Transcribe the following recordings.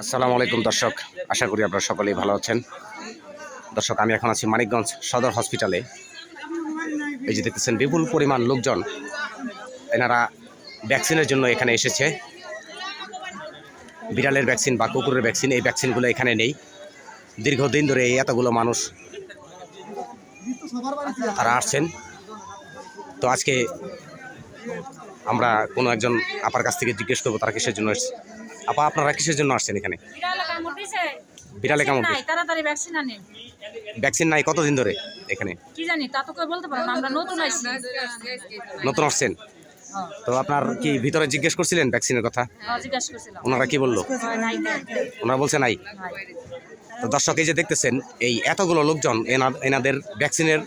আসসালামু আলাইকুম, দর্শক। আশা করি আপনারা সকলেই ভালো আছেন। দর্শক, আমি এখন আছি মানিকগঞ্জ সদর হসপিটালে এই যে দেখতেছেন, বিপুল পরিমাণ লোকজন এনারা ভ্যাকসিনের জন্য এখানে এসেছে। বিড়ালের ভ্যাকসিন বা কুকুরের ভ্যাকসিন এই ভ্যাকসিনগুলো এখানে নেই। দীর্ঘদিন ধরে এই এতগুলো মানুষ তারা আসছেন। তো আজকে আমরা কোনো একজন আপার কাছ থেকে জিজ্ঞেস করব, তারা কিসের জন্য এসছে? আপা আপনারা কিসের জন্য আসছেন এখানে? বিড়ালে কামড় দিছে। বিড়ালে কামড় নাই তাড়াতাড়ি ভ্যাকসিন আনেন ভ্যাকসিন নাই কতদিন ধরে এখানে? কি জানি তা তো বলতে পারে আমরা নতুন আইছি নতুন আসছেন? হ্যাঁ, তো আপনার কি ভিতরে জিজ্ঞেস করছিলেন ভ্যাকসিনের কথা? হ্যাঁ, জিজ্ঞাসা করছিলাম। ওনারা কি বলল? নাই, নাই, ওনারা বলছে নাই। নাই। তো দর্শক এই যে দেখতেছেন এই এতগুলো লোকজন এনা- এনাদের ভ্যাকসিনের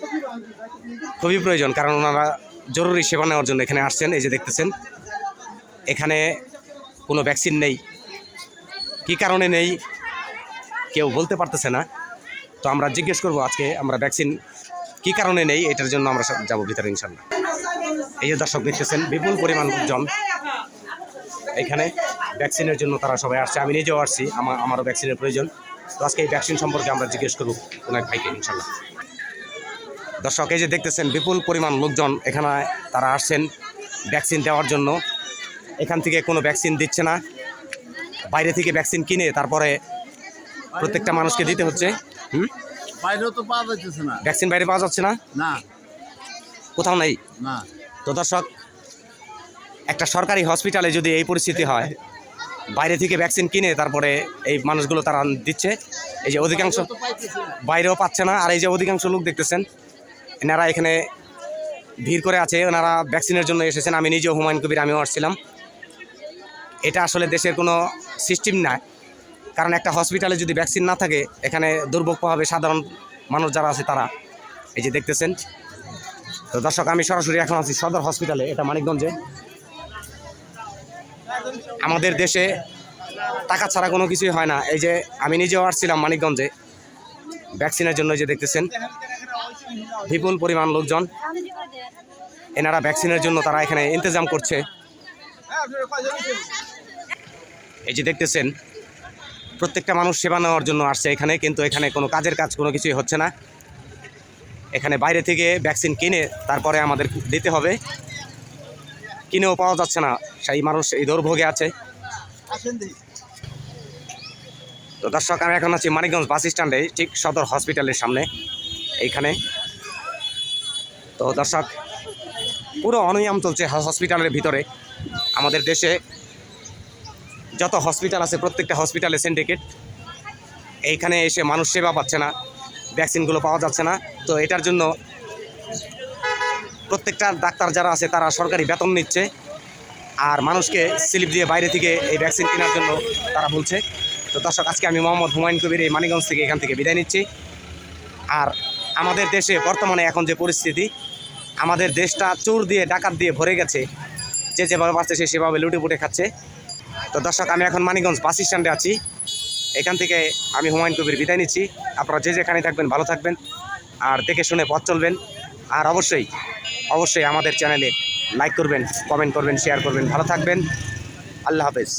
খুবই প্রয়োজন কারণ ওনারা জরুরি সেবা নেওয়ার জন্য এখানে আসছেন। এই যে দেখতেছেন এখানে কোনো ভ্যাকসিন নেই। কি কারণে নেই? কেউ বলতে পারতেছে না। তো আমরা জিজ্ঞেস করব আজকে আমরা ভ্যাকসিন কি কারণে নেই, এটার জন্য আমরা যাব ভিতরে ইনশাল্লাহ এই যে দর্শক দেখতেছেন, বিপুল পরিমাণ লোকজন এখানে ভ্যাকসিনের জন্য তারা সবাই আসছে। আমি নিজেও আসছি আমার আমারও ভ্যাকসিনের প্রয়োজন। তো আজকে এই ভ্যাকসিন সম্পর্কে আমরা জিজ্ঞেস করব এক ভাইকে ইনশাল্লাহ দর্শক, এই যে দেখতেছেন, বিপুল পরিমাণ লোকজন এখানে তারা আসছেন ভ্যাকসিন দেওয়ার জন্য। এখান থেকে কোনো ভ্যাকসিন দিচ্ছে না। বাইরে থেকে ভ্যাকসিন কিনে তারপরে প্রত্যেকটা মানুষকে দিতে হচ্ছে। হুম? বাইরেও তো পাওয়া যাচ্ছে না। ভ্যাকসিন বাইরে পাওয়া যাচ্ছে না? না। কোথাও নেই? না। তো দর্শক একটা সরকারি হসপিটালে যদি এই পরিস্থিতি হয় বাইরে থেকে ভ্যাকসিন কিনে তারপরে এই মানুষগুলো তারা দিচ্ছে। এই যে অধিকাংশ বাইরেও পাচ্ছে না। আর এই যে অধিকাংশ লোক দেখতেছেন এনারা এখানে ভিড় করে আছে। ওনারা ভ্যাকসিনের জন্য এসেছেন। আমি নিজেও হুমায়ুন কবির আমিও আসছিলাম। এটা আসলে দেশের কোনো সিস্টেম না কারণ একটা হসপিটালে যদি ভ্যাকসিন না থাকে, এখানে দুর্ভোগ হবে সাধারণ মানুষ যারা আছে তারা। এই যে দেখতেছেন। তো দর্শক, আমি সরাসরি এখন আছি সদর হসপিটালে এটা মানিকগঞ্জে। আমাদের দেশে টাকা ছাড়া কোনো কিছুই হয় না। এই যে আমি নিজেও আসছিলাম মানিকগঞ্জে। ভ্যাকসিনের জন্য যে দেখতেছেন। বিপুল পরিমাণ লোকজন। এনারা ভ্যাকসিনের জন্য তারা এখানে ইন্তজাম করছে। এই যে দেখতেছেন, প্রত্যেকটা মানুষ সেবা নেওয়ার জন্য আসছে এখানে, কিন্তু এখানে কোনো কাজের কাজ কোনো কিছুই হচ্ছে না। এখানে বাইরে থেকে ভ্যাকসিন কিনে তারপরে আমাদের দিতে হবে। কিনেও পাওয়া যাচ্ছে না, সেই মানুষ এই দুর্ভোগে আছে। তো দর্শক, আমি এখন আছি মানিকগঞ্জ বাস স্ট্যান্ডে, ঠিক সদর হসপিটালের সামনে, এইখানে। তো দর্শক, পুরো অনিয়ম চলছে হসপিটালের ভিতরে। আমাদের দেশে যত হসপিটাল আছে, প্রত্যেকটা হসপিটালে সিন্ডিকেট এইখানে এসে মানুষ সেবা পাচ্ছে না ভ্যাকসিনগুলো পাওয়া যাচ্ছে না। তো এটার জন্য প্রত্যেকটা ডাক্তার যারা আছে, তারা সরকারি বেতন নিচ্ছে। আর মানুষকে স্লিপ দিয়ে বাইরে থেকে এই ভ্যাকসিন কেনার জন্য তারা বলছে। তো দর্শক, আজকে আমি মোহাম্মদ হুমায়ুন কবির এই মানিগঞ্জ থেকে এখান থেকে বিদায় নিচ্ছি। আর আমাদের দেশে বর্তমানে এখন যে পরিস্থিতি, আমাদের দেশটা চোর দিয়ে, ডাকাত দিয়ে ভরে গেছে। যে যেভাবে পাচ্ছে সে সেভাবে লুটে পুটে খাচ্ছে। তো দর্শক, আমি এখন মানিগঞ্জ বাস স্ট্যান্ডে আছি। এখান থেকে আমি হুমায়ুন কবির বিদায় নিচ্ছি। আপনারা যে যেখানে থাকবেন, ভালো থাকবেন আর দেখে শুনে পথ চলবেন। আর অবশ্যই অবশ্যই আমাদের চ্যানেলে লাইক করবেন কমেন্ট করবেন শেয়ার করবেন। ভালো থাকবেন। আল্লাহ হাফেজ।